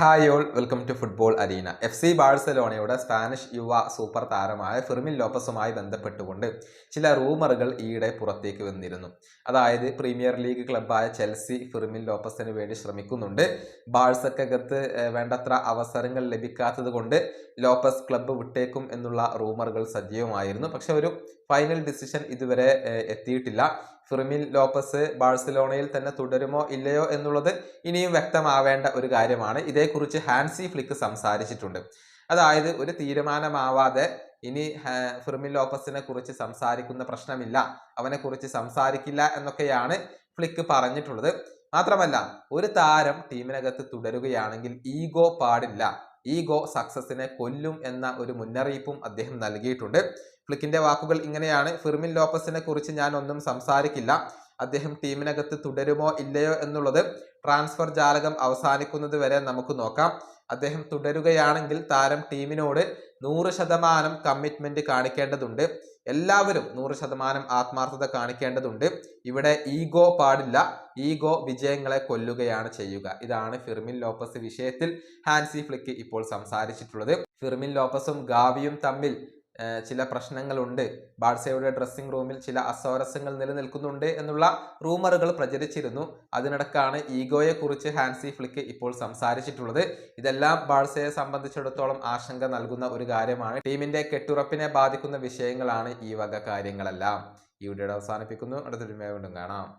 Hi all welcome to football arena. F C ബാഴ്സലോണയുടെ Spanish യുവ super താരമായ ഫിർമിൻ ലോപ്പസുമായി ബന്ധപ്പെട്ടുകൊണ്ട് ചില റൂമറുകൾ ഈയിടെ പുറത്തേക്ക് വന്നിരുന്നു. അതായത് പ്രീമിയർ ലീഗ് ക്ലബ്ബായ ചെൽസി ഫിർമിൻ ലോപ്പസിന് വേണ്ടി ശ്രമിക്കുന്നുണ്ട്. ബാഴ്സക്കകത്ത് വേണ്ടത്ര അവസരങ്ങൾ ലഭിക്കാത്തത് കൊണ്ട് ലോപ്പസ് ക്ലബ്ബ് വിട്ടേക്കും എന്നുള്ള റൂമറുകൾ സജീവമായിരുന്നു. പക്ഷെ ഒരു ഫൈനൽ ഡിസിഷൻ ഇതുവരെ എത്തിയിട്ടില്ല. ഫിർമിൻ ലോപ്പസ് ബാഴ്സലോണയിൽ തന്നെ തുടരുമോ ഇല്ലയോ എന്നുള്ളത് ഇനിയും വ്യക്തമാവേണ്ട ഒരു കാര്യമാണ്. ഇതേക്കുറിച്ച് ഹാൻസി ഫ്ലിക്ക് സംസാരിച്ചിട്ടുണ്ട്. അതായത് ഒരു തീരുമാനമാവാതെ ഇനി ഫിർമിൻ ലോപ്പസിനെ കുറിച്ച് സംസാരിക്കുന്ന പ്രശ്നമില്ല അവനെ കുറിച്ച് സംസാരിക്കില്ല എന്നൊക്കെയാണ് ഫ്ലിക്ക് പറഞ്ഞിട്ടുള്ളത്. മാത്രമല്ല ഒരു താരം ടീമിനകത്ത് തുടരുകയാണെങ്കിൽ ഈഗോ പാടില്ല. ഈഗോ സക്സസിനെ കൊല്ലും എന്ന ഒരു മുന്നറിയിപ്പും അദ്ദേഹം നൽകിയിട്ടുണ്ട്. ഫ്ലിക്കിന്റെ വാക്കുകൾ ഇങ്ങനെയാണ്. ഫിർമിൻ ലോപ്പസിനെ കുറിച്ച് ഞാൻ ഒന്നും സംസാരിക്കില്ല. അദ്ദേഹം ടീമിനകത്ത് തുടരുമോ ഇല്ലയോ എന്നുള്ളത് ട്രാൻസ്ഫർ ജാലകം അവസാനിക്കുന്നത് വരെ നമുക്ക് നോക്കാം. അദ്ദേഹം തുടരുകയാണെങ്കിൽ താരം ടീമിനോട് നൂറ് ശതമാനം കമ്മിറ്റ്മെന്റ് കാണിക്കേണ്ടതുണ്ട്. എല്ലാവരും നൂറ് ശതമാനം ആത്മാർത്ഥത കാണിക്കേണ്ടതുണ്ട്. ഇവിടെ ഈഗോ പാടില്ല. ഈഗോ വിജയങ്ങളെ കൊല്ലുകയാണ് ചെയ്യുക. ഇതാണ് ഫിർമിൻ ലോപ്പസ് വിഷയത്തിൽ ഹാൻസി ഫ്ലിക്ക് ഇപ്പോൾ സംസാരിച്ചിട്ടുള്ളത്. ഫിർമിൻ ലോപ്പസും ഗാവിയും തമ്മിൽ ചില പ്രശ്നങ്ങളുണ്ട്. ബാഴ്സയുടെ ഡ്രസ്സിംഗ് റൂമിൽ ചില അസ്വാരസ്യങ്ങൾ നിലനിൽക്കുന്നുണ്ട് എന്നുള്ള റൂമറുകൾ പ്രചരിച്ചിരുന്നു. അതിനിടക്കാണ് ഈഗോയെക്കുറിച്ച് ഹാൻസി ഫ്ലിക്ക് ഇപ്പോൾ സംസാരിച്ചിട്ടുള്ളത്. ഇതെല്ലാം ബാഴ്സയെ സംബന്ധിച്ചിടത്തോളം ആശങ്ക നൽകുന്ന ഒരു കാര്യമാണ്. ടീമിന്റെ കെട്ടുറപ്പിനെ ബാധിക്കുന്ന വിഷയങ്ങളാണ് ഈ വക കാര്യങ്ങളെല്ലാം. ഈ വീഡിയോ അവസാനിപ്പിക്കുന്നു. അടുത്തൊരു വീണ്ടും കാണാം.